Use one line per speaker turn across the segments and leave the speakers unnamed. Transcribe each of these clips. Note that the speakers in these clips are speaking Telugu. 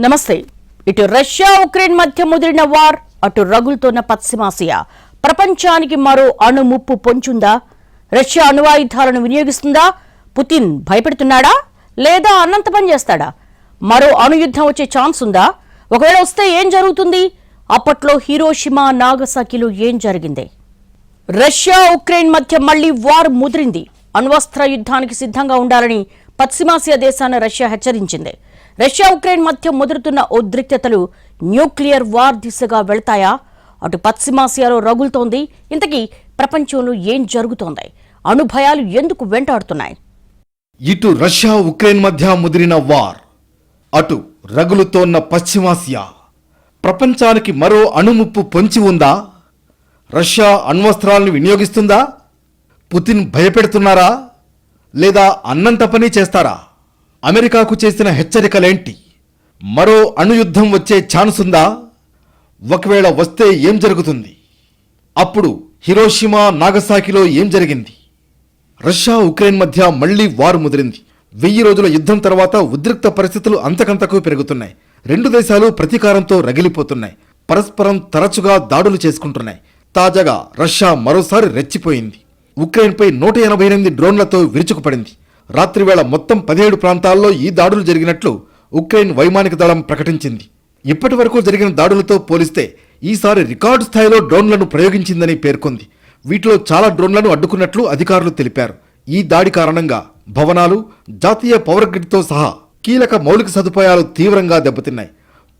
నమస్తే. ఇటు రష్యా ఉక్రెయిన్ మధ్య ముదిరిన వార్ అటు రగులుతోన్న పశ్చిమాసియా ప్రపంచానికి మరో అణు ముప్పు పొంచుందా? రష్యా అణువాయుధాలను వినియోగిస్తుందా? పుతిన్ భయపెడుతున్నాడా? లేదా అన్నంత పని చేస్తాడా? మరో అణుయుద్ధం వచ్చే ఛాన్స్ ఉందా? ఒకవేళ వస్తే ఏం జరుగుతుంది? అప్పట్లో హీరోషిమా నాగసాకిలో ఏం జరిగింది? రష్యా ఉక్రెయిన్ మధ్య మళ్ళీ వార్ ముదిరింది. అణ్వస్త్ర యుద్ధానికి సిద్ధంగా ఉండాలని పశ్చిమాసియా దేశాన్ని రష్యా హెచ్చరించింది. రష్యా ఉక్రెయిన్ మధ్య ముదురుతున్న ఉద్రిక్తతలు న్యూక్లియర్ వార్ దిశగా వెళ్తాయా? అటు పశ్చిమాసియాలో రగులుతోంది. ఇంతకీ ప్రపంచంలో ఏం జరుగుతోంది? అణుభయాలు ఎందుకు వెంటాడుతున్నాయి?
ఇటు రష్యా ఉక్రెయిన్ మధ్య ముదిరిన వార్ అటు రగులుతోన్న పశ్చిమాసియా ప్రపంచానికి మరో అణుముప్పు పొంచి ఉందా? రష్యా అణ్వస్త్రాలను వినియోగిస్తుందా? పుతిన్ భయపెడుతున్నారా? లేదా అన్నంత పని చేస్తారా? అమెరికాకు చేసిన హెచ్చరికలేంటి? మరో అణుయుద్ధం వచ్చే ఛాన్స్ ఉందా? ఒకవేళ వస్తే ఏం జరుగుతుంది? అప్పుడు హిరోషిమా నాగసాకిలో ఏం జరిగింది? రష్యా ఉక్రెయిన్ మధ్య మళ్ళీ వారు ముదిరింది. వెయ్యి రోజుల యుద్ధం తర్వాత ఉద్రిక్త పరిస్థితులు అంతకంతకు పెరుగుతున్నాయి. రెండు దేశాలు ప్రతీకారంతో రగిలిపోతున్నాయి. పరస్పరం తరచుగా దాడులు చేసుకుంటున్నాయి. తాజాగా రష్యా మరోసారి రెచ్చిపోయింది. ఉక్రెయిన్పై నూట ఎనభై ఎనిమిది డ్రోన్లతో విరుచుకుపడింది. రాత్రివేళ మొత్తం పదిహేడు ప్రాంతాల్లో ఈ దాడులు జరిగినట్లు ఉక్రెయిన్ వైమానిక దళం ప్రకటించింది. ఇప్పటి వరకు జరిగిన దాడులతో పోలిస్తే ఈసారి రికార్డు స్థాయిలో డ్రోన్లను ప్రయోగించిందని పేర్కొంది. వీటిలో చాలా డ్రోన్లను అడ్డుకున్నట్లు అధికారులు తెలిపారు. ఈ దాడి కారణంగా భవనాలు జాతీయ పవర్ గ్రిడ్తో సహా కీలక మౌలిక సదుపాయాలు తీవ్రంగా దెబ్బతిన్నాయి.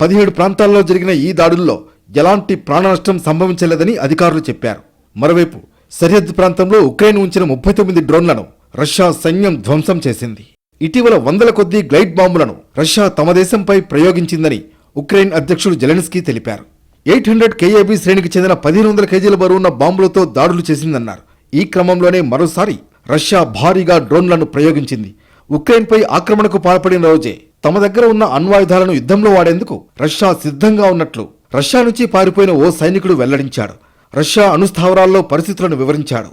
పదిహేడు ప్రాంతాల్లో జరిగిన ఈ దాడుల్లో ఎలాంటి ప్రాణనష్టం సంభవించలేదని అధికారులు చెప్పారు. మరోవైపు సరిహద్దు ప్రాంతంలో ఉక్రెయిన్ ఉంచిన ముప్పై తొమ్మిది డ్రోన్లను రష్యా సైన్యం ధ్వంసం చేసింది. ఇటీవల వందల కొద్దీ గ్లైడ్ బాంబులను రష్యా తమ దేశంపై ప్రయోగించిందని ఉక్రెయిన్ అధ్యక్షుడు జెలెన్స్కీ తెలిపారు. ఎయిట్ హండ్రెడ్ కేఏబీ శ్రేణికి చెందిన పదిహేను వందల కేజీల బరువున్న బాంబులతో దాడులు చేసిందన్నారు. ఈ క్రమంలోనే మరోసారి రష్యా భారీగా డ్రోన్లను ప్రయోగించింది. ఉక్రెయిన్పై ఆక్రమణకు పాల్పడిన రోజే తమ దగ్గర ఉన్న అణ్వాయుధాలను యుద్ధంలో వాడేందుకు రష్యా సిద్ధంగా ఉన్నట్లు రష్యా నుంచి పారిపోయిన ఓ సైనికుడు వెల్లడించాడు. రష్యా అణుస్థావరాల్లో పరిస్థితులను వివరించాడు.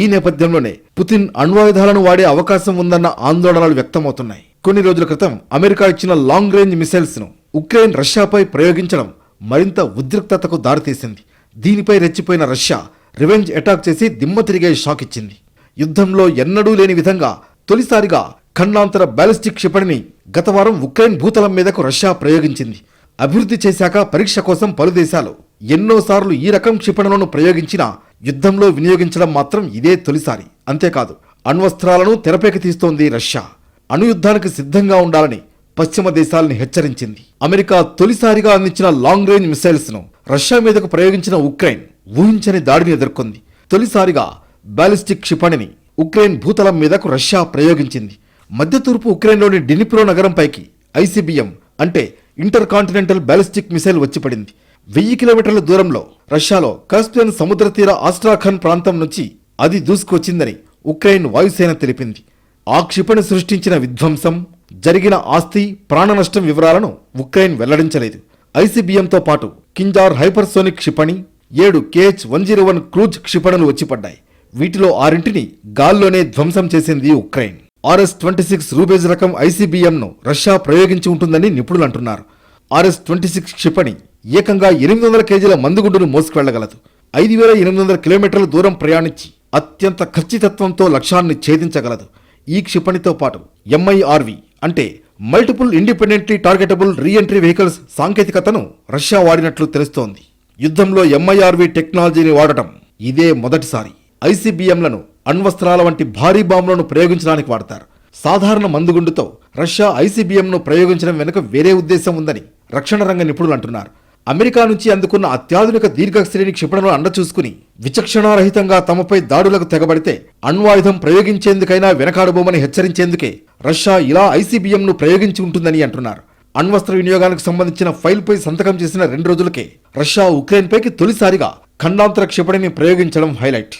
ఈ నేపథ్యంలోనే పుతిన్ అణ్వాయుధాలను వాడే అవకాశం ఉందన్న ఆందోళనలు వ్యక్తమవుతున్నాయి. కొన్ని రోజుల క్రితం అమెరికా ఇచ్చిన లాంగ్ రేంజ్ మిసైల్స్ను ఉక్రెయిన్ రష్యాపై ప్రయోగించడం మరింత ఉద్రిక్తతకు దారితీసింది. దీనిపై రెచ్చిపోయిన రష్యా రివెంజ్ అటాక్ చేసి దిమ్మ తిరిగే షాక్ ఇచ్చింది. యుద్ధంలో ఎన్నడూ లేని విధంగా తొలిసారిగా ఖండాంతర బ్యాలిస్టిక్ క్షిపణిని గతవారం ఉక్రెయిన్ భూతలం మీదకు రష్యా ప్రయోగించింది. అభివృద్ధి చేశాక పరీక్ష కోసం పలు దేశాలు ఎన్నోసార్లు ఈ రకం క్షిపణులను ప్రయోగించినా యుద్ధంలో వినియోగించడం మాత్రం ఇదే తొలిసారి. అంతేకాదు అణ్వస్త్రాలను తెరపైకి తీస్తోంది రష్యా. అణుయుద్ధానికి సిద్ధంగా ఉండాలని పశ్చిమ దేశాల్ని హెచ్చరించింది. అమెరికా తొలిసారిగా అందించిన లాంగ్ రేంజ్ మిసైల్స్ను రష్యా మీదకు ప్రయోగించిన ఉక్రెయిన్ ఊహించని దాడిని ఎదుర్కొంది. తొలిసారిగా బాలిస్టిక్ క్షిపణిని ఉక్రెయిన్ భూతలం మీదకు రష్యా ప్రయోగించింది. మధ్య తూర్పు ఉక్రెయిన్లోని డినిప్రో నగరంపైకి ఐసీబీఎం అంటే ఇంటర్ కాంటినెంటల్ బాలిస్టిక్ మిసైల్ వచ్చి పడింది. వెయ్యి కిలోమీటర్ల దూరంలో రష్యాలో కాస్పియన్ సముద్ర తీర ఆస్ట్రాఖన్ ప్రాంతం నుంచి అది దూసుకొచ్చిందని ఉక్రెయిన్ వాయుసేన తెలిపింది. ఆ క్షిపణి సృష్టించిన విధ్వంసం జరిగిన ఆస్తి ప్రాణ నష్టం వివరాలను ఉక్రెయిన్ వెల్లడించలేదు. ఐసీబీఎంతో పాటు కింజార్ హైపర్సోనిక్ క్షిపణి ఏడు KH one zero one cruise క్షిపణులు వచ్చిపడ్డాయి. వీటిలో ఆరింటిని గాల్లోనే ధ్వంసం చేసింది Ukraine. RS twenty six Rubezh రకం ఐసీబీఎంను రష్యా ప్రయోగించి ఉంటుందని నిపుణులు అంటున్నారు. ఆర్ఎస్ ట్వంటీ సిక్స్ క్షిపణి ఏకంగా ఎనిమిది వందల కేజీల మందుగుండును మోసుకెళ్ళగలదు ఐదు వేల ఎనిమిది వందల కిలోమీటర్ల దూరం ప్రయాణించి అత్యంత ఖచ్చితత్వంతో లక్ష్యాన్ని ఛేదించగలదు. ఈ క్షిపణితో పాటు ఎంఐఆర్వి అంటే multiple independently targetable reentry vehicles సాంకేతికతను రష్యా వాడినట్లు తెలుస్తోంది. యుద్ధంలో ఎంఐఆర్వి టెక్నాలజీని వాడటం ఇదే మొదటిసారి. ఐసీబీఎంలను అణ్వస్త్రాల వంటి భారీ బాంబులను ప్రయోగించడానికి వాడతారు. సాధారణ మందుగుండుతో రష్యా ఐసీబీఎంను ప్రయోగించడం వెనుక వేరే ఉద్దేశం ఉందని రక్షణ రంగ నిపుణులు అంటున్నారు. అమెరికా నుంచి అందుకున్న అత్యాధునిక దీర్ఘ శ్రేణి క్షిపణులను అండ చూసుకుని విచక్షణారహితంగా తమపై దాడులకు తెగబడితే అణ్వాయుధం ప్రయోగించేందుకైనా వెనకాడబోమని హెచ్చరించేందుకే రష్యా ఇలా ఐసీబీఎంను ప్రయోగించి ఉంటుందని అంటున్నారు. అణ్వస్త్ర వినియోగానికి సంబంధించిన ఫైల్పై సంతకం చేసిన రెండు రోజులకే రష్యా ఉక్రెయిన్పైకి తొలిసారిగా ఖండాంతర క్షిపణిని ప్రయోగించడం హైలైట్.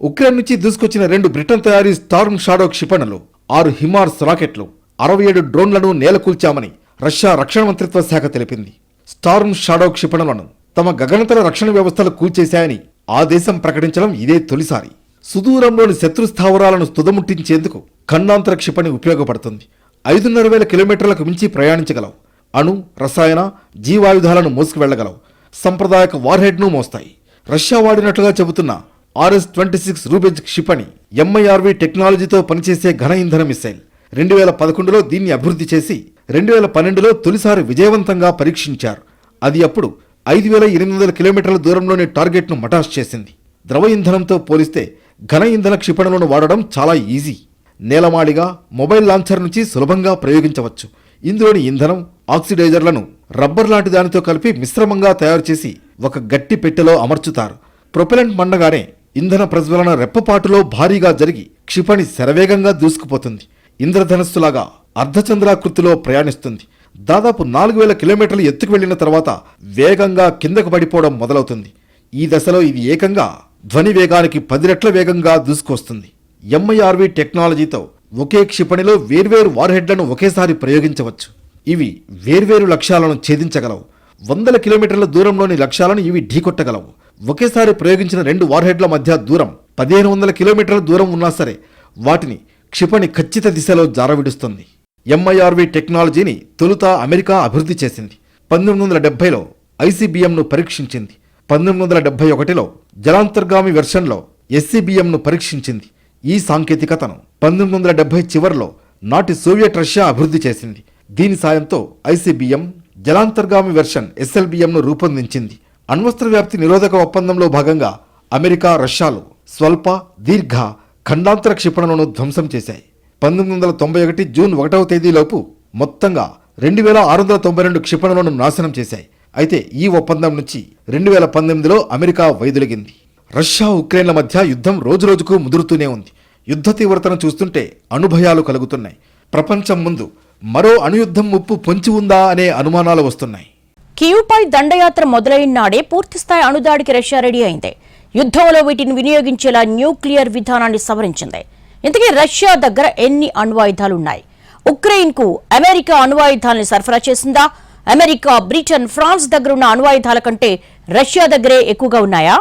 ఉక్రెయిన్ నుంచి దూసుకొచ్చిన రెండు బ్రిటన్ తయారీ స్టార్మ్ షాడో క్షిపణులు ఆరు హిమార్స్ రాకెట్లు అరవై ఏడు డ్రోన్లను నేలకూల్చామని రష్యా రక్షణ మంత్రిత్వ శాఖ తెలిపింది. స్టార్మ్ షాడో క్షిపణులను తమ గగనతల రక్షణ వ్యవస్థలు కూల్చేశాయని ఆ దేశం ప్రకటించడం ఇదే తొలిసారి. సుదూరంలోని శత్రు స్థావరాలను తుదముట్టించేందుకు ఖండాంతర క్షిపణి ఉపయోగపడుతుంది. ఐదున్నర వేల కిలోమీటర్లకు మించి ప్రయాణించగలవు. అణు రసాయన జీవాయుధాలను మోసుకువెళ్ళగలవు సంప్రదాయక వార్హెడ్ను మోస్తాయి. రష్యా వాడినట్లుగా చెబుతున్న ఆర్ఎస్ ట్వంటీ సిక్స్ రూబెజ్ క్షిపణి ఎంఐఆర్వి టెక్నాలజీతో పనిచేసే ఘన ఇంధన మిసైల్ రెండు వేల పదకొండులో దీన్ని అభివృద్ధి చేసి రెండు వేల పన్నెండులో తొలిసారి విజయవంతంగా పరీక్షించారు. అది అప్పుడు ఐదు వేల ఎనిమిది వందల కిలోమీటర్ల దూరంలోని టార్గెట్ను మటాష్ చేసింది. ద్రవ ఇంధనంతో పోలిస్తే ఘన ఇంధన క్షిపణులను వాడడం చాలా ఈజీ. నేలమాళిగా మొబైల్ లాంచర్ నుంచి సులభంగా ప్రయోగించవచ్చు. ఇందులోని ఇంధనం ఆక్సిడైజర్లను రబ్బర్ లాంటి దానితో కలిపి మిశ్రమంగా తయారు చేసి ఒక గట్టి పెట్టెలో అమర్చుతారు. ప్రొపెలెంట్ మండగానే ఇంధన ప్రజ్వలన రెప్పపాటులో భారీగా జరిగి క్షిపణి శరవేగంగా దూసుకుపోతుంది. ఇంద్రధనస్సులాగా అర్ధచంద్రాకృతిలో ప్రయాణిస్తుంది. దాదాపు నాలుగు వేల కిలోమీటర్లు ఎత్తుకు వెళ్ళిన తర్వాత వేగంగా కిందకు పడిపోవడం మొదలవుతుంది. ఈ దశలో ఇది ఏకంగా ధ్వని వేగానికి పది రెట్ల వేగంగా దూసుకొస్తుంది. ఎంఐఆర్వి టెక్నాలజీతో ఒకే క్షిపణిలో వేర్వేరు వార్హెడ్లను ఒకేసారి ప్రయోగించవచ్చు. ఇవి వేర్వేరు లక్ష్యాలను ఛేదించగలవు. వందల కిలోమీటర్ల దూరంలోని లక్ష్యాలను ఇవి ఢీకొట్టగలవు. ఒకేసారి ప్రయోగించిన రెండు వార్హెడ్ల మధ్య దూరం పదిహేను వందల కిలోమీటర్ల దూరం ఉన్నా సరే వాటిని క్షిపణి ఖచ్చిత దిశలో జారవిడుస్తుంది. ఎంఐఆర్వి టెక్నాలజీని తొలుత అమెరికా అభివృద్ధి చేసింది. పంతొమ్మిది వందల డెబ్బైలో ఐసీబీఎంను పరీక్షించింది. పంతొమ్మిది వందల డెబ్బై ఒకటిలో జలాంతర్గామి వెర్షన్లో ఎస్సీబీఎంను పరీక్షించింది. ఈ సాంకేతికతను పంతొమ్మిది వందల డెబ్బై చివరిలో నాటి సోవియట్ రష్యా అభివృద్ధి చేసింది. దీని సాయంతో ఐసీబీఎం జలాంతర్గామి వెర్షన్ ఎస్ఎల్బిఎంను రూపొందించింది. అణ్వస్త్ర వ్యాప్తి నిరోధక ఒప్పందంలో భాగంగా అమెరికా రష్యాలు స్వల్ప దీర్ఘ ఖండాంతర క్షిపణులను ధ్వంసం చేశాయి. పంతొమ్మిది వందల తొంభై ఒకటి జూన్ ఒకటవ తేదీలోపు మొత్తంగా రెండు వేల ఆరు వందల తొంభై రెండు క్షిపణులను నాశనం చేశాయి. అయితే ఈ ఒప్పందం నుంచి రెండు వేల పంతొమ్మిదిలో అమెరికా వైదొలిగింది. రష్యా ఉక్రెయిన్ల మధ్య యుద్ధం రోజురోజుకు ముదురుతూనే ఉంది. యుద్ధ తీవ్రతను చూస్తుంటే అనుభయాలు కలుగుతున్నాయి. ప్రపంచం ముందు మరో అణుయుద్ధం ముప్పు పొంచి ఉందా అనే అనుమానాలు వస్తున్నాయి.
కీవ్పై దండయాత్ర మొదలైన నాడే పూర్తిస్థాయి అణుదాడికి రష్యా రెడీ అయింది. యుద్ధంలో వీటిని వినియోగించేలా న్యూక్లియర్ విధానాన్ని సవరించింది. ఇంతకీ రష్యా దగ్గర ఎన్ని అణ్వాయుధాలు ఉన్నాయి ఉక్రెయిన్కు అమెరికా అణ్వాయుధాలను సరఫరా చేసిందా? అమెరికా బ్రిటన్ ఫ్రాన్స్ దగ్గర ఉన్న అణ్వాయుధాల కంటే రష్యా దగ్గరే ఎక్కువగా ఉన్నాయా?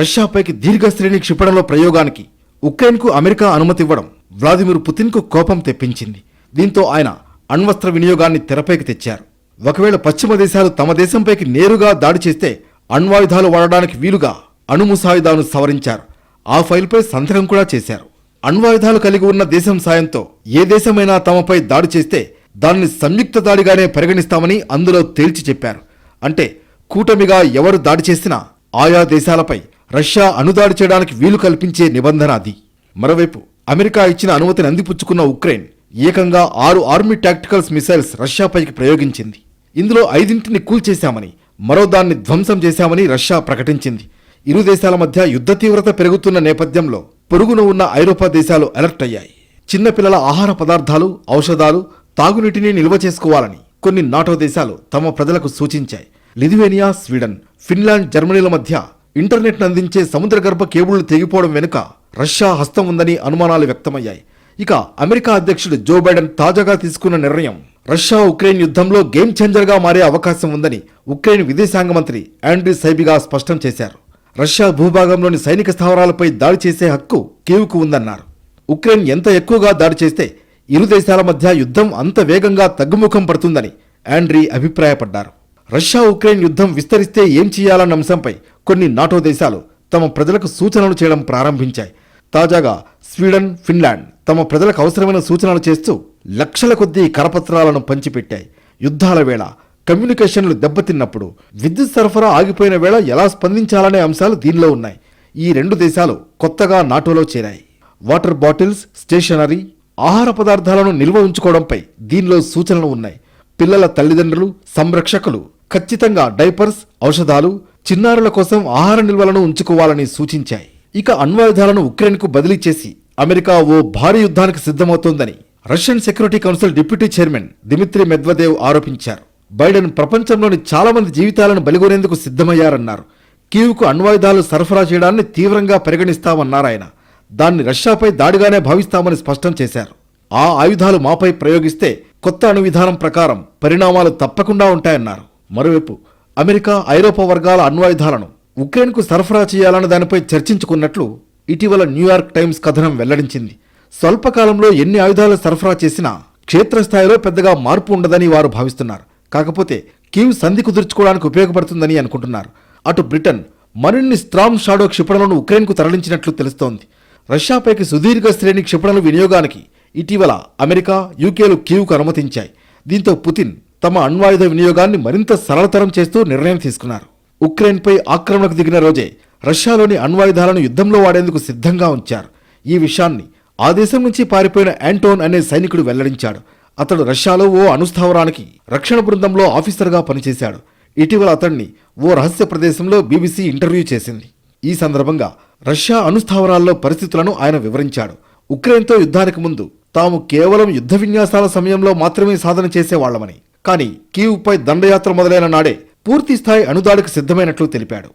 రష్యాపైకి దీర్ఘశ్రేణి క్షిపణిలో ప్రయోగానికి ఉక్రెయిన్కు అమెరికా అనుమతి ఇవ్వడం వ్లాదిమిర్ పుతిన్కు కోపం తెప్పించింది. దీంతో ఆయన అణ్వస్త్ర వినియోగాన్ని తెరపైకి తెచ్చారు. ఒకవేళ పశ్చిమ దేశాలు తమ దేశంపైకి నేరుగా దాడి చేస్తే అణ్వాయుధాలు వాడడానికి వీలుగా అణుముసాయుధాను సవరించారు. ఆ ఫైల్పై సంతకం కూడా చేశారు. అణ్వాయుధాలు కలిగి ఉన్న దేశం సాయంతో ఏ దేశమైనా తమపై దాడి చేస్తే దానిని సంయుక్త దాడిగానే పరిగణిస్తామని అందులో తేల్చి చెప్పారు. అంటే కూటమిగా ఎవరు దాడి చేసినా ఆయా దేశాలపై రష్యా అణుదాడి చేయడానికి వీలు కల్పించే నిబంధన అది. మరోవైపు అమెరికా ఇచ్చిన అనుమతిని అందిపుచ్చుకున్న ఉక్రెయిన్ ఏకంగా ఆరు ఆర్మీ టాక్టికల్స్ మిసైల్స్ రష్యాపైకి ప్రయోగించింది. ఇందులో ఐదింటిని కూల్చేశామని మరో దాన్ని ధ్వంసం చేశామని రష్యా ప్రకటించింది. ఇరు దేశాల మధ్య యుద్ధ తీవ్రత పెరుగుతున్న నేపథ్యంలో పొరుగున ఉన్న ఐరోపా దేశాలు అలర్ట్ అయ్యాయి. చిన్నపిల్లల ఆహార పదార్థాలు ఔషధాలు తాగునీటిని నిల్వ చేసుకోవాలని కొన్ని నాటో దేశాలు తమ ప్రజలకు సూచించాయి. లిథువేనియా స్వీడన్ ఫిన్లాండ్ జర్మనీల మధ్య ఇంటర్నెట్ అందించే సముద్రగర్భ కేబుళ్ళు తెగిపోవడం వెనుక రష్యా హస్తం ఉందని అనుమానాలు వ్యక్తమయ్యాయి. ఇక అమెరికా అధ్యక్షుడు జో బైడెన్ తాజాగా తీసుకున్న నిర్ణయం రష్యా ఉక్రెయిన్ యుద్ధంలో గేమ్ చేంజర్గా మారే అవకాశం ఉందని ఉక్రెయిన్ విదేశాంగ మంత్రి ఆండ్రీ సైబిగా స్పష్టం చేశారు. రష్యా భూభాగంలోని సైనిక స్థావరాలపై దాడి చేసే హక్కు కీవ్కు ఉందన్నారు. ఉక్రెయిన్ ఎంత ఎక్కువగా దాడి చేస్తే ఇరు దేశాల మధ్య యుద్ధం అంత వేగంగా తగ్గుముఖం పడుతుందని ఆండ్రీ అభిప్రాయపడ్డారు. రష్యా ఉక్రెయిన్ యుద్ధం విస్తరిస్తే ఏం చేయాలన్న అంశంపై కొన్ని నాటో దేశాలు తమ ప్రజలకు సూచనలు చేయడం ప్రారంభించాయి. తాజాగా స్వీడన్ ఫిన్లాండ్ తమ ప్రజలకు అవసరమైన సూచనలు చేస్తూ లక్షల కొద్దీ కరపత్రాలను పంచిపెట్టాయి. యుద్ధాల వేళ కమ్యూనికేషన్లు దెబ్బతిన్నప్పుడు విద్యుత్ సరఫరా ఆగిపోయిన వేళ ఎలా స్పందించాలనే అంశాలు దీనిలో ఉన్నాయి. ఈ రెండు దేశాలు కొత్తగా నాటోలో చేరాయి. వాటర్ బాటిల్స్ స్టేషనరీ ఆహార పదార్థాలను నిల్వ ఉంచుకోవడంపై దీనిలో సూచనలు ఉన్నాయి. పిల్లల తల్లిదండ్రులు సంరక్షకులు ఖచ్చితంగా డైపర్స్ ఔషధాలు చిన్నారుల కోసం ఆహార నిల్వలను ఉంచుకోవాలని సూచించాయి. ఇక అణ్వాయుధాలను ఉక్రెయిన్కు బదిలీ చేసి అమెరికా ఓ భారీ యుద్ధానికి సిద్ధమవుతోందని Russian security council deputy chairman Dmitry Medvedev ఆరోపించారు. బైడెన్ ప్రపంచంలోని చాలామంది జీవితాలను బలిగొనేందుకు సిద్ధమయ్యారన్నారు. కీవ్కు అణ్వాయుధాలు సరఫరా చేయడాన్ని తీవ్రంగా పరిగణిస్తామన్నారాయన దాన్ని రష్యాపై దాడిగానే భావిస్తామని స్పష్టం చేశారు. ఆ ఆయుధాలు మాపై ప్రయోగిస్తే కొత్త అణు విధానం ప్రకారం పరిణామాలు తప్పకుండా ఉంటాయన్నారు. మరోవైపు అమెరికా ఐరోపా వర్గాల అణ్వాయుధాలను ఉక్రెయిన్కు సరఫరా చేయాలన్న దానిపై చర్చించుకున్నట్లు ఇటీవల న్యూయార్క్ టైమ్స్ కథనం వెల్లడించింది. స్వల్పకాలంలో ఎన్ని ఆయుధాలు సరఫరా చేసినా క్షేత్రస్థాయిలో పెద్దగా మార్పు ఉండదని వారు భావిస్తున్నారు. కాకపోతే కీవ్ సంధి కుదుర్చుకోవడానికి ఉపయోగపడుతుందని అనుకుంటున్నారు. అటు బ్రిటన్ మరిన్ని స్ట్రాంగ్ షాడో క్షిపణులను ఉక్రెయిన్కు తరలించినట్లు తెలుస్తోంది. రష్యాపైకి సుదీర్ఘ శ్రేణి క్షిపణుల వినియోగానికి ఇటీవల అమెరికా యూకేలు కీవ్కు అనుమతించాయి. దీంతో పుతిన్ తమ అణ్వాయుధ వినియోగాన్ని మరింత సరళతరం చేస్తూ నిర్ణయం తీసుకున్నారు. ఉక్రెయిన్పై ఆక్రమణకు దిగిన రోజే రష్యాలోని అణ్వాయుధాలను యుద్ధంలో వాడేందుకు సిద్ధంగా ఉంచారు. ఈ విషయాన్ని ఆ దేశం నుంచి పారిపోయిన యాంటోన్ అనే సైనికుడు వెల్లడించాడు. అతడు రష్యాలో ఓ అణుస్థావరానికి రక్షణ బృందంలో ఆఫీసర్గా పనిచేశాడు. ఇటీవల అతన్ని ఓ రహస్య ప్రదేశంలో బీబీసీ ఇంటర్వ్యూ చేసింది. ఈ సందర్భంగా రష్యా అణుస్థావరాల్లో పరిస్థితులను ఆయన వివరించాడు. ఉక్రెయిన్తో యుద్ధానికి ముందు తాము కేవలం యుద్ధ విన్యాసాల సమయంలో మాత్రమే సాధన చేసేవాళ్ళమని కానీ కీవ్పై దండయాత్ర మొదలైన నాడే పూర్తి స్థాయి అణుదాడికి సిద్ధమైనట్లు తెలిపాడు.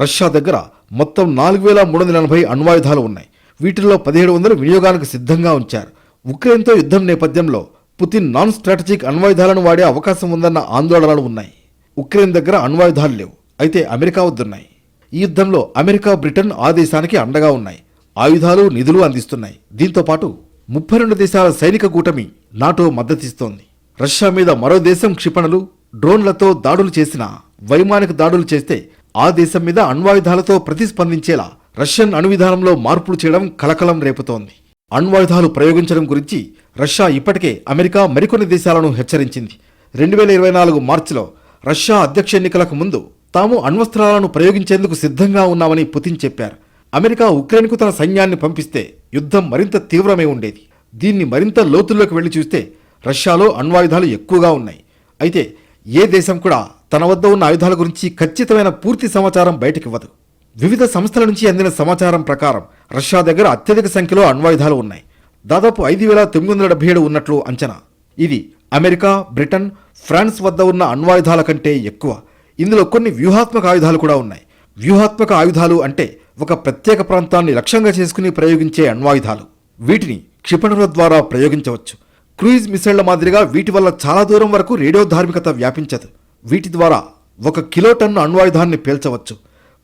రష్యా దగ్గర మొత్తం నాలుగు వేల మూడు వందల ఎనభై అణ్వాయుధాలు ఉన్నాయి. వీటిల్లో పదిహేడు వందలు వినియోగానికి సిద్ధంగా ఉంచారు. ఉక్రెయిన్తో యుద్ధం నేపథ్యంలో పుతిన్ నాన్ స్ట్రాటజిక్ అణ్వాయుధాలను వాడే అవకాశం ఉందన్న ఆందోళనలు ఉన్నాయి. ఉక్రెయిన్ దగ్గర అణ్వాయుధాలు లేవు. అయితే అమెరికా వద్దున్నాయి. ఈ యుద్ధంలో అమెరికా బ్రిటన్ ఆ దేశానికి అండగా ఉన్నాయి. ఆయుధాలు నిధులు అందిస్తున్నాయి. దీంతో పాటు ముప్పై రెండు దేశాల సైనిక కూటమి నాటో మద్దతిస్తోంది. రష్యా మీద మరో దేశం క్షిపణులు డ్రోన్లతో దాడులు చేసిన వైమానిక దాడులు చేస్తే ఆ దేశం మీద అణ్వాయుధాలతో ప్రతిస్పందించేలా రష్యన్ అణు విధానంలో మార్పులు చేయడం కలకలం రేపుతోంది. అణ్వాయుధాలు ప్రయోగించడం గురించి రష్యా ఇప్పటికే అమెరికా మరికొన్ని దేశాలను హెచ్చరించింది. రెండు వేల ఇరవై నాలుగు మార్చిలో రష్యా అధ్యక్ష ఎన్నికలకు ముందు తాము అణ్వస్త్రాలను ప్రయోగించేందుకు సిద్ధంగా ఉన్నామని పుతిన్ చెప్పారు. అమెరికా ఉక్రెయిన్కు తన సైన్యాన్ని పంపిస్తే యుద్ధం మరింత తీవ్రమై ఉండేది. దీన్ని మరింత లోతుల్లోకి వెళ్ళి చూస్తే రష్యాలో అణ్వాయుధాలు ఎక్కువగా ఉన్నాయి. అయితే ఏ దేశం కూడా తన వద్ద ఉన్న ఆయుధాల గురించి ఖచ్చితమైన పూర్తి సమాచారం బయటకివ్వదు. వివిధ సంస్థల నుంచి అందిన సమాచారం ప్రకారం రష్యా దగ్గర అత్యధిక సంఖ్యలో అణ్వాయుధాలు ఉన్నాయి. దాదాపు ఐదు వేల తొమ్మిది వందల డెబ్బై ఏడు ఉన్నట్లు అంచనా. ఇది అమెరికా బ్రిటన్ ఫ్రాన్స్ వద్ద ఉన్న అణ్వాయుధాల కంటే ఎక్కువ. ఇందులో కొన్ని వ్యూహాత్మక ఆయుధాలు కూడా ఉన్నాయి. వ్యూహాత్మక ఆయుధాలు అంటే ఒక ప్రత్యేక ప్రాంతాన్ని లక్ష్యంగా చేసుకుని ప్రయోగించే అణ్వాయుధాలు. వీటిని క్షిపణుల ద్వారా ప్రయోగించవచ్చు. క్రూయిజ్ మిసైళ్ళ మాదిరిగా వీటి వల్ల చాలా దూరం వరకు రేడియో ధార్మికత వ్యాపించదు. వీటి ద్వారా ఒక కిలో టన్ను అణ్వాయుధాన్ని పేల్చవచ్చు.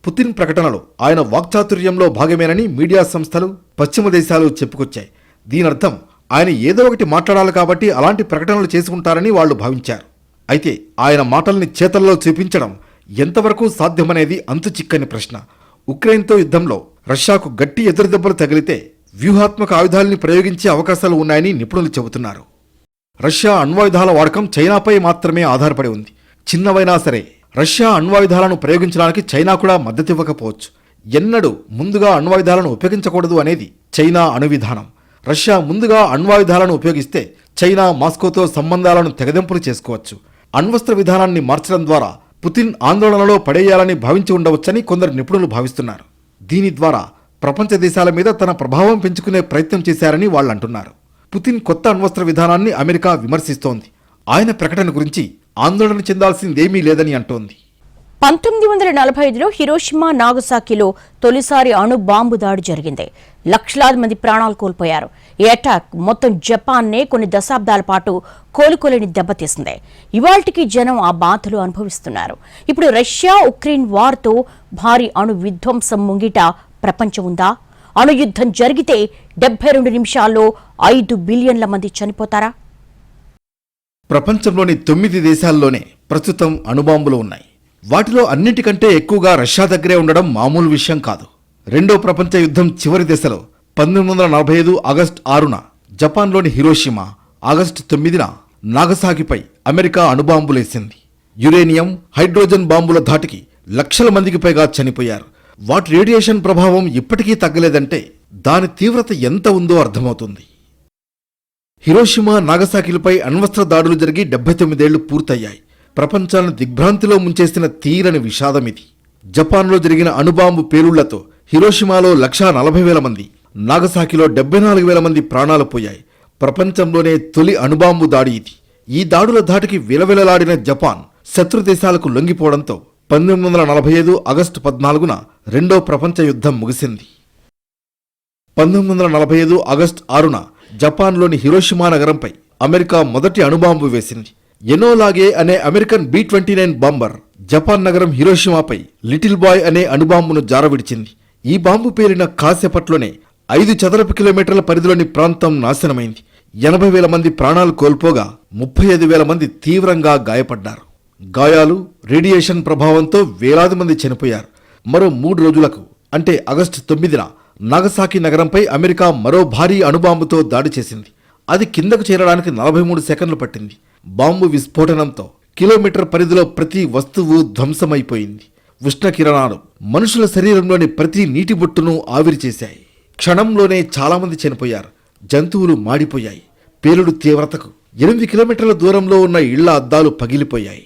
పుతిన్ ప్రకటనలో ఆయన వాక్చాతుర్యంలో భాగమేనని మీడియా సంస్థలు పశ్చిమ దేశాలు చెప్పుకొచ్చాయి. దీనర్థం ఆయన ఏదో ఒకటి మాట్లాడాలి కాబట్టి అలాంటి ప్రకటనలు చేసుకుంటారని వాళ్ళు భావించారు. అయితే ఆయన మాటల్ని చేతల్లో చూపించడం ఎంతవరకు సాధ్యమనేది అంతు చిక్కని ప్రశ్న. ఉక్రెయిన్తో యుద్ధంలో రష్యాకు గట్టి ఎదురుదెబ్బలు తగిలితే వ్యూహాత్మక ఆయుధాల్ని ప్రయోగించే అవకాశాలు ఉన్నాయని నిపుణులు చెబుతున్నారు. రష్యా అణ్వాయుధాల వాడకం చైనాపై మాత్రమే ఆధారపడి ఉంది. చిన్నవైనా సరే రష్యా అణ్వాయుధాలను ప్రయోగించడానికి చైనా కూడా మద్దతివ్వకపోవచ్చు. ఎన్నడూ ముందుగా అణ్వాయుధాలను ఉపయోగించకూడదు అనేది చైనా అణు విధానం రష్యా ముందుగా అణ్వాయుధాలను ఉపయోగిస్తే చైనా మాస్కోతో సంబంధాలను తెగదెంపులు చేసుకోవచ్చు. అణ్వస్త్ర విధానాన్ని మార్చడం ద్వారా పుతిన్ ఆందోళనలో పడేయాలని భావించి ఉండవచ్చని కొందరు నిపుణులు భావిస్తున్నారు. దీని ద్వారా ప్రపంచ దేశాల మీద తన ప్రభావం పెంచుకునే ప్రయత్నం చేశారని వాళ్ళు అంటున్నారు. పుతిన్ కొత్త అణ్వస్త్ర విధానాన్ని అమెరికా విమర్శిస్తోంది. ఆయన ప్రకటన గురించి ఆందోళన చెందాల్సిందేమీ లేదని అంటోంది.
పంతొమ్మిది వందల నలభై ఐదులో హిరోషిమా నాగసాకిలో తొలిసారి అణు బాంబు దాడి జరిగింది. లక్షలాది మంది ప్రాణాలు కోల్పోయారు. ఈ అటాక్ మొత్తం జపాన్నే కొన్ని దశాబ్దాల పాటు కోలుకోలేని దెబ్బతీసింది. ఇవాల్టికి జనం ఆ బాధలు అనుభవిస్తున్నారు. ఇప్పుడు రష్యా ఉక్రెయిన్ వార్తో భారీ అణు విధ్వంసం ముంగిట ప్రపంచం ఉందా? అణు యుద్ధం జరిగితే డెబ్బై రెండు నిమిషాల్లో ఐదు బిలియన్ల మంది చనిపోతారా?
ప్రపంచంలోని తొమ్మిది దేశాల్లోనే ప్రస్తుతం అణుబాంబులు ఉన్నాయి. వాటిలో అన్నిటికంటే ఎక్కువగా రష్యా దగ్గరే ఉండడం మామూలు విషయం కాదు. రెండో ప్రపంచ యుద్ధం చివరి దశలో పంతొమ్మిది వందల నలభై ఐదు ఆగస్టు ఆరున జపాన్లోని హిరోషిమా ఆగస్టు తొమ్మిదిన నాగసాకిపై అమెరికా అణుబాంబులేసింది. యురేనియం హైడ్రోజన్ బాంబుల ధాటికి లక్షల మందికి పైగా చనిపోయారు. వాటి రేడియేషన్ ప్రభావం ఇప్పటికీ తగ్గలేదంటే దాని తీవ్రత ఎంత ఉందో అర్థమవుతుంది. హిరోషిమా నాగసాకిలపై అణ్వస్త్ర దాడులు జరిగి డెబ్బై తొమ్మిదేళ్ళు పూర్తయ్యాయి. ప్రపంచాన్ని దిగ్భ్రాంతిలో ముంచేసిన తీరని విషాదం ఇది. జపాన్లో జరిగిన అణుబాంబు పేలుళ్ళతో హిరోషిమాలో లక్షా నలభై వేల మంది నాగసాకిలో డెబ్బై నాలుగు వేల మంది ప్రాణాలు పోయాయి. ప్రపంచంలోనే తొలి అణుబాంబు దాడి ఇది. ఈ దాడుల ధాటికి విలవిలలాడిన జపాన్ శత్రు దేశాలకు లొంగిపోవడంతో పంతొమ్మిది వందల నలభై ఐదు ఆగస్టు పద్నాలుగున రెండో ప్రపంచ యుద్ధం ముగిసింది. పంతొమ్మిది వందల నలభై ఐదు ఆగస్టు ఆరున జపాన్లోని హిరోషిమా నగరంపై అమెరికా మొదటి అణుబాంబు వేసింది. ఎనోలాగే అనే American B twenty nine bomber Japan నగరం హిరోషిమాపై లిటిల్ బాయ్ అనే అణుబాంబును జారవిడిచింది. ఈ బాంబు పేలిన కాసేపట్లోనే ఐదు చదరపు కిలోమీటర్ల పరిధిలోని ప్రాంతం నాశనమైంది. ఎనభై వేల మంది ప్రాణాలు కోల్పోగా ముప్పై ఐదు వేల మంది తీవ్రంగా గాయపడ్డారు. గాయాలు రేడియేషన్ ప్రభావంతో వేలాది మంది చనిపోయారు. మరో మూడు రోజులకు అంటే ఆగస్టు తొమ్మిదిన నాగసాకి నగరంపై అమెరికా మరో భారీ అణుబాంబుతో దాడి చేసింది. అది కిందకు చేరడానికి నలభై మూడు సెకండ్లు పట్టింది. బాంబు విస్ఫోటనంతో కిలోమీటర్ పరిధిలో ప్రతి వస్తువు ధ్వంసమైపోయింది. ఉష్ణ కిరణాలు మనుషుల శరీరంలోని ప్రతి నీటి బొట్టును ఆవిరి చేశాయి. క్షణంలోనే చాలామంది చనిపోయారు. జంతువులు మాడిపోయాయి. పేలుడు తీవ్రతకు ఎనిమిది కిలోమీటర్ల దూరంలో ఉన్న ఇళ్ళ అద్దాలు పగిలిపోయాయి.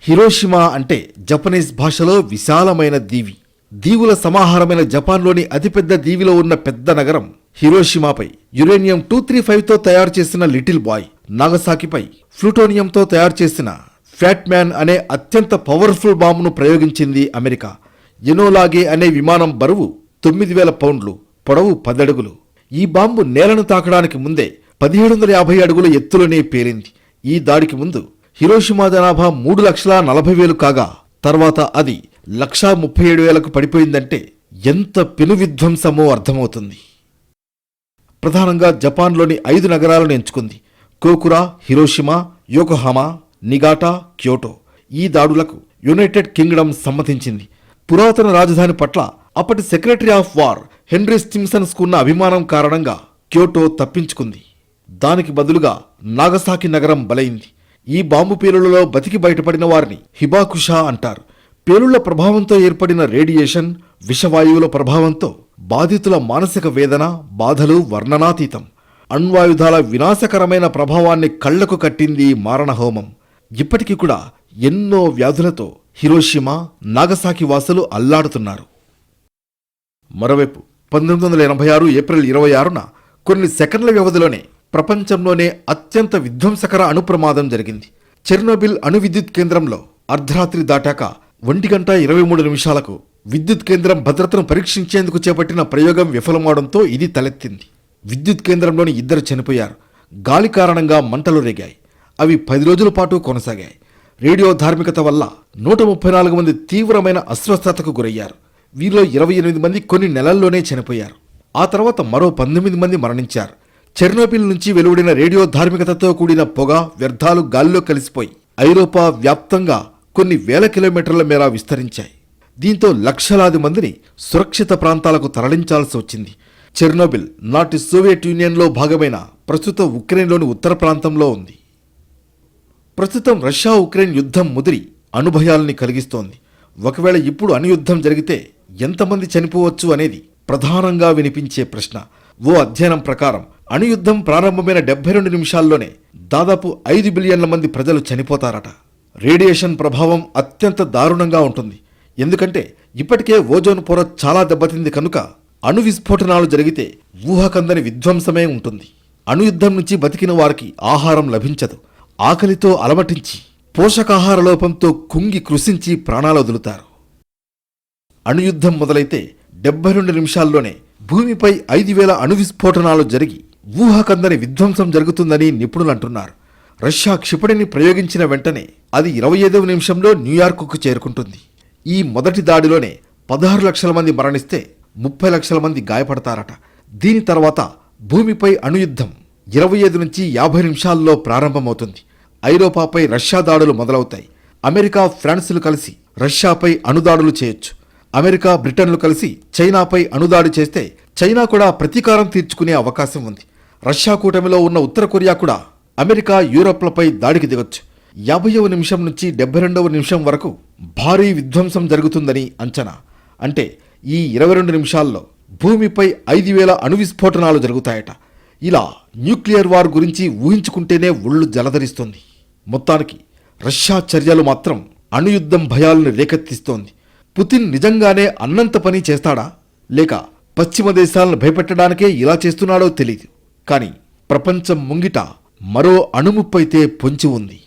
హిరోషిమా అంటే జపనీస్ భాషలో విశాలమైన దీవి. దీవుల సమాహారమైన జపాన్లోని అతిపెద్ద దీవిలో ఉన్న పెద్ద నగరం హిరోషిమాపై యురేనియం టూ త్రీ ఫైవ్తో తయారు చేసిన లిటిల్ బాయ్. నాగసాకిపై ప్లూటోనియంతో తయారు చేసిన ఫ్యాట్ మ్యాన్ అనే అత్యంత పవర్ఫుల్ బాంబును ప్రయోగించింది అమెరికా. ఎనోలాగే అనే విమానం బరువు తొమ్మిది వేల పౌండ్లు పొడవు పదడుగులు. ఈ బాంబు నేలను తాకడానికి ముందే పదిహేడు వందల యాభై అడుగుల ఎత్తులోనే పేలింది. ఈ దాడికి ముందు హిరోషిమా జనాభా మూడు లక్షల నలభై వేలు కాగా తర్వాత అది లక్షా ముప్పై ఏడు వేలకు పడిపోయిందంటే ఎంత పెను విధ్వంసమో అర్థమవుతుంది. ప్రధానంగా జపాన్లోని ఐదు నగరాలను ఎంచుకుంది. Kokura Hiroshima Yokohama Niigata Kyoto ఈ దాడులకు యునైటెడ్ కింగ్డమ్ సమ్మతించింది. పురాతన రాజధాని పట్ల అప్పటి secretary of war Henry Stimson's కున్న అభిమానం కారణంగా క్యోటో తప్పించుకుంది. దానికి బదులుగా నాగసాకి నగరం బలైంది. ఈ బాంబు పేలుళ్ళలో బతికి బయటపడిన వారిని హిబాకుషా అంటారు. పేలుళ్ళ ప్రభావంతో ఏర్పడిన రేడియేషన్ విషవాయువుల ప్రభావంతో బాధితుల మానసిక వేదన బాధలు వర్ణనాతీతం. అణ్వాయుధాల వినాశకరమైన ప్రభావాన్ని కళ్ళకు కట్టింది మారణహోమం. ఇప్పటికీ కూడా ఎన్నో వ్యాధులతో హిరోషిమా నాగసాకి వాసులు అల్లాడుతున్నారు. మరోవైపు పంతొమ్మిది వందల ఎనభై ఆరు ఏప్రిల్ ఇరవై ఆరున కొన్ని సెకండ్ల వ్యవధిలోనే ప్రపంచంలోనే అత్యంత విధ్వంసకర అణు ప్రమాదం జరిగింది. చెర్నోబిల్ అణు విద్యుత్ కేంద్రంలో అర్ధరాత్రి దాటాక ఒంటి గంట ఇరవై మూడు నిమిషాలకు విద్యుత్ కేంద్రం భద్రతను పరీక్షించేందుకు చేపట్టిన ప్రయోగం విఫలమవడంతో ఇది తలెత్తింది. విద్యుత్ కేంద్రంలోని ఇద్దరు చనిపోయారు. గాలి కారణంగా మంటలు రేగాయి. అవి పది రోజుల పాటు కొనసాగాయి. రేడియో ధార్మికత వల్ల నూట ముప్పై నాలుగు మంది తీవ్రమైన అస్వస్థతకు గురయ్యారు. వీరిలో ఇరవై ఎనిమిది మంది కొన్ని నెలల్లోనే చనిపోయారు. ఆ తర్వాత మరో పంతొమ్మిది మంది మరణించారు. చెర్నోబిల్ నుంచి వెలువడిన రేడియో ధార్మికతతో కూడిన పొగ వ్యర్థాలు గాల్లో కలిసిపోయి ఐరోపా వ్యాప్తంగా కొన్ని వేల కిలోమీటర్ల మేర విస్తరించాయి. దీంతో లక్షలాది మందిని సురక్షిత ప్రాంతాలకు తరలించాల్సి వచ్చింది. చెర్నోబిల్ నాటి సోవియట్ యూనియన్లో భాగమైన ప్రస్తుత ఉక్రెయిన్లోని ఉత్తర ప్రాంతంలో ఉంది. ప్రస్తుతం రష్యా ఉక్రెయిన్ యుద్ధం ముదిరి అనుభయాల్ని కలిగిస్తోంది. ఒకవేళ ఇప్పుడు అణుయుద్ధం జరిగితే ఎంతమంది చనిపోవచ్చు అనేది ప్రధానంగా వినిపించే ప్రశ్న. ఓ అధ్యయనం ప్రకారం అణుయుద్ధం ప్రారంభమైన డెబ్బై రెండు నిమిషాల్లోనే దాదాపు ఐదు బిలియన్ల మంది ప్రజలు చనిపోతారట. రేడియేషన్ ప్రభావం అత్యంత దారుణంగా ఉంటుంది. ఎందుకంటే ఇప్పటికే ఓజోన్ పొర చాలా దెబ్బతింది కనుక అణు విస్ఫోటనాలు జరిగితే ఊహకందని విధ్వంసమే ఉంటుంది. అణుయుద్ధం నుంచి బతికిన వారికి ఆహారం లభించదు. ఆకలితో అలమటించి పోషకాహార లోపంతో కుంగి కృషించి ప్రాణాలు వదులుతారు. అణుయుద్ధం మొదలైతే డెబ్బై రెండు నిమిషాల్లోనే భూమిపై ఐదు వేల అణు విస్ఫోటనాలు జరిగి ఊహకందని విధ్వంసం జరుగుతుందని నిపుణులు అంటున్నారు. రష్యా క్షిపణిని ప్రయోగించిన వెంటనే అది ఇరవై ఐదవ నిమిషంలో న్యూయార్కుకు చేరుకుంటుంది. ఈ మొదటి దాడిలోనే పదహారు లక్షల మంది మరణిస్తే ముప్పై లక్షల మంది గాయపడతారట. దీని తర్వాత భూమిపై అణుయుద్ధం ఇరవై ఐదు నుంచి యాభై నిమిషాల్లో ప్రారంభమవుతుంది. ఐరోపాపై రష్యా దాడులు మొదలవుతాయి. అమెరికా ఫ్రాన్సులు కలిసి రష్యాపై అణుదాడులు చేయొచ్చు. అమెరికా బ్రిటన్లు కలిసి చైనాపై అణుదాడి చేస్తే చైనా కూడా ప్రతీకారం తీర్చుకునే అవకాశం ఉంది. రష్యా కూటమిలో ఉన్న ఉత్తర కొరియా కూడా అమెరికా యూరోప్లపై దాడికి దిగొచ్చు. యాభైవ నిమిషం నుంచి డెబ్బై రెండవ నిమిషం వరకు భారీ విధ్వంసం జరుగుతుందని అంచనా. అంటే ఈ ఇరవై రెండు నిమిషాల్లో భూమిపై ఐదు వేల అణు విస్ఫోటనాలు జరుగుతాయట. ఇలా న్యూక్లియర్ వార్ గురించి ఊహించుకుంటేనే ఒళ్ళు జలధరిస్తుంది. మొత్తానికి రష్యా చర్యలు మాత్రం అణుయుద్ధం భయాలను రేకెత్తిస్తోంది. పుతిన్ నిజంగానే అన్నంత పని చేస్తాడా? లేక పశ్చిమ దేశాలను భయపెట్టడానికే ఇలా చేస్తున్నాడో తెలియదు కానీ ప్రపంచం ముంగిట మరో అణుముప్పైతే పొంచి ఉంది.